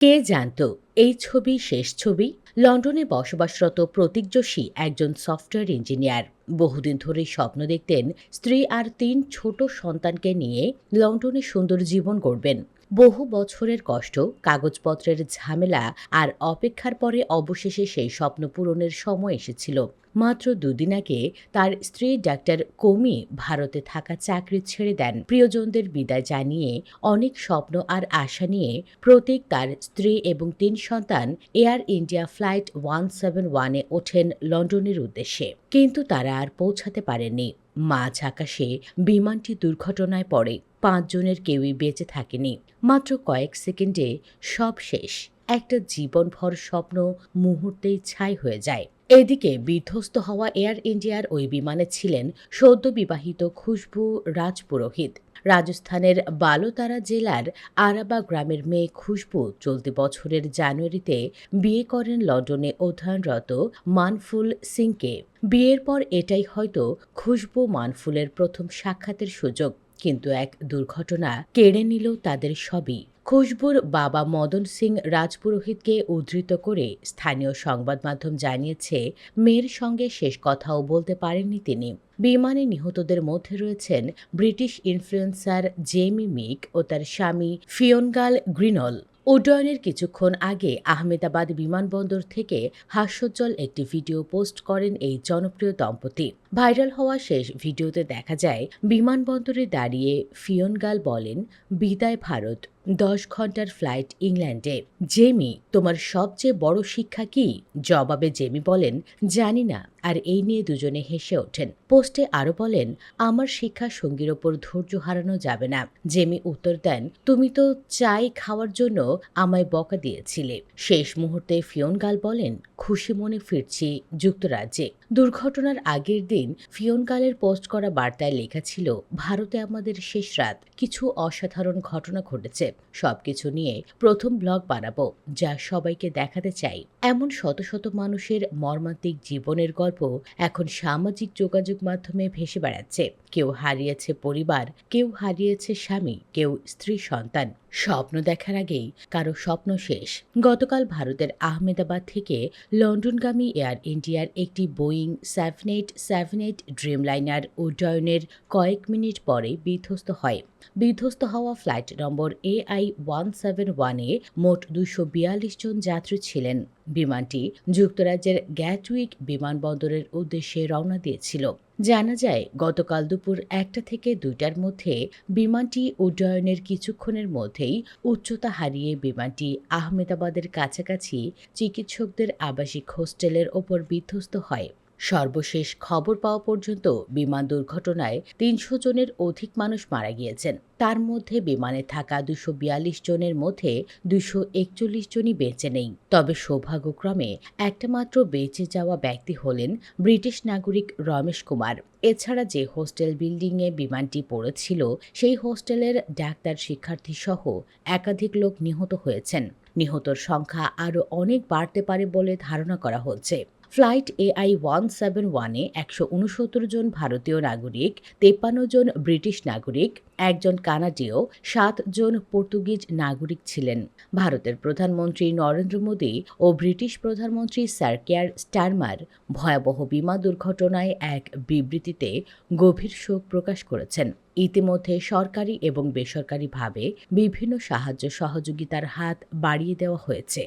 কে জানতো এই ছবি শেষ ছবি? লন্ডনে বসবাসরত প্রতীক যোশী একজন সফটওয়্যার ইঞ্জিনিয়ার। বহুদিন ধরেই স্বপ্ন দেখতেন স্ত্রী আর তিন ছোট সন্তানকে নিয়ে লন্ডনে সুন্দর জীবন গড়বেন। বহু বছরের কষ্ট, কাগজপত্রের ঝামেলা আর অপেক্ষার পরে অবশেষে সেই স্বপ্ন পূরণের সময় এসেছিল। মাত্র দুদিন আগে তার স্ত্রী ডাক্তার কোমি ভারতে থাকা চাকরি ছেড়ে দেন। প্রিয়জনদের বিদায় জানিয়ে অনেক স্বপ্ন আর আশা নিয়ে প্রতীক তার স্ত্রী এবং তিন সন্তান Air India flight one seven ওয়ানে ওঠেন লন্ডনের উদ্দেশ্যে। কিন্তু তারা আর পৌঁছাতে পারেনি মাঝ আকাশে বিমানটি দুর্ঘটনায় পড়ে। পাঁচজনের কেউই বেঁচে থাকেনি। মাত্র কয়েক সেকেন্ডে সব শেষ। একটা জীবনভর স্বপ্ন মুহূর্তেই ছাই হয়ে যায়। এদিকে বিধ্বস্ত হওয়া এয়ার ইন্ডিয়ার ওই বিমানে ছিলেন সদ্য বিবাহিত খুশবু রাজপুরোহিত। রাজস্থানের বালোতারা জেলার আরাবা গ্রামের মেয়ে খুশবু চলতি বছরের জানুয়ারিতে বিয়ে করেন লন্ডনে অধ্যয়নরত মানফুল সিংকে। বিয়ের পর এটাই হয়তো খুশবু মানফুলের প্রথম সাক্ষাতের সুযোগ, কিন্তু এক দুর্ঘটনা কেড়ে নিল তাদের সবই। খুশবুর বাবা মদন সিং রাজপুরোহিতকে উদ্ধৃত করে স্থানীয় সংবাদ মাধ্যম জানিয়েছে, মেয়ের সঙ্গে শেষ কথাও বলতে পারেননি তিনি। বিমানে নিহতদের মধ্যে রয়েছেন ব্রিটিশ ইনফ্লুয়েন্সার জেমি মিক ও তার স্বামী ফিয়নগাল গ্রিনল। উড্ডয়নের কিছুক্ষণ আগে আহমেদাবাদ বিমানবন্দর থেকে হাস্যোজ্জ্বল একটি ভিডিও পোস্ট করেন এই জনপ্রিয় দম্পতি। ভাইরাল হওয়া শেষ ভিডিওতে দেখা যায়, বিমানবন্দরে দাঁড়িয়ে ফিয়নগাল বলেন, বিদায় ভারত, দশ ঘণ্টার ফ্লাইট ইংল্যান্ডে। জেমি, তোমার সবচেয়ে বড় শিক্ষা কি? জবাবে জেমি বলেন, জানি না। আর এই নিয়ে দুজনে হেসে ওঠেন। পোস্টে আরও বলেন, আমার শিক্ষা সঙ্গীর ওপর ধৈর্য হারানো যাবে না। জেমি উত্তর দেন, তুমি তো চাই খাওয়ার জন্য আমায় বকা দিয়েছিলে। শেষ মুহূর্তে ফিয়নগাল বলেন, খুশি মনে ফিরছি যুক্তরাজ্যে। দুর্ঘটনার আগের দিন ফিয়নকালের পোস্ট করা বার্তায় লেখা ছিল, ভারতে আমাদের শেষ রাত। কিছু অসাধারণ ঘটনা ঘটেছে। সবকিছু নিয়ে প্রথম ব্লগ বানাবো, যা সবাইকে দেখাতে চাই। এমন শত শত মানুষের মর্মান্তিক জীবনের গল্প এখন সামাজিক যোগাযোগ মাধ্যমে ভেসে বেড়াচ্ছে। কেউ হারিয়েছে পরিবার, কেউ হারিয়েছে স্বামী, কেউ স্ত্রী, সন্তান। স্বপ্ন দেখার আগেই কারও স্বপ্ন শেষ। গতকাল ভারতের আহমেদাবাদ থেকে লন্ডনগামী এয়ার ইন্ডিয়ার একটি Boeing seven eight seven eight Dreamliner উড্ডয়নের কয়েক মিনিট পরে বিধ্বস্ত হয়। বিধ্বস্ত হওয়া flight number A I one seven ওয়ানে মোট দুশো বিয়াল্লিশ জন যাত্রী ছিলেন। বিমানটি যুক্তরাজ্যের গ্যাটউইক বিমানবন্দরের উদ্দেশ্যে রওনা দিয়েছিল। জানা যায়, গতকাল দুপুর একটা থেকে দুইটার মধ্যে বিমানটি উড্ডয়নের কিছুক্ষণের মধ্যেই উচ্চতা হারিয়ে বিমানটি আহমেদাবাদের কাছাকাছি চিকিৎসকদের আবাসিক হোস্টেলের ওপর বিধ্বস্ত হয়। সর্বশেষ খবর পাওয়া পর্যন্ত বিমান দুর্ঘটনায় তিনশো জনের অধিক মানুষ মারা গিয়েছেন। তার মধ্যে বিমানে থাকা দুশো বিয়াল্লিশ জনের মধ্যে দুশো একচল্লিশ জনই বেঁচে নেই। তবে সৌভাগ্যক্রমে একটা মাত্র বেঁচে যাওয়া ব্যক্তি হলেন ব্রিটিশ নাগরিক রমেশ কুমার। এছাড়া যে হোস্টেল বিল্ডিংয়ে বিমানটি পড়েছিল, সেই হোস্টেলের ডাক্তার, শিক্ষার্থী সহ একাধিক লোক নিহত হয়েছেন। নিহতর সংখ্যা আরও অনেক বাড়তে পারে বলে ধারণা করা হচ্ছে। ফ্লাইট এআই ওয়ান সেভেন ওয়ানে একশো উনসত্তর জন ভারতীয় নাগরিক, তেপ্পান্ন জন ব্রিটিশ নাগরিক, একজন কানাডীয়, সাত জন পর্তুগিজ নাগরিক ছিলেন। ভারতের প্রধানমন্ত্রী নরেন্দ্র মোদী ও ব্রিটিশ প্রধানমন্ত্রী স্যার কেয়ার স্টারমার ভয়াবহ বিমা দুর্ঘটনায় এক বিবৃতিতে গভীর শোক প্রকাশ করেছেন। ইতিমধ্যে সরকারি এবং বেসরকারিভাবে বিভিন্ন সাহায্য সহযোগিতার হাত বাড়িয়ে দেওয়া হয়েছে।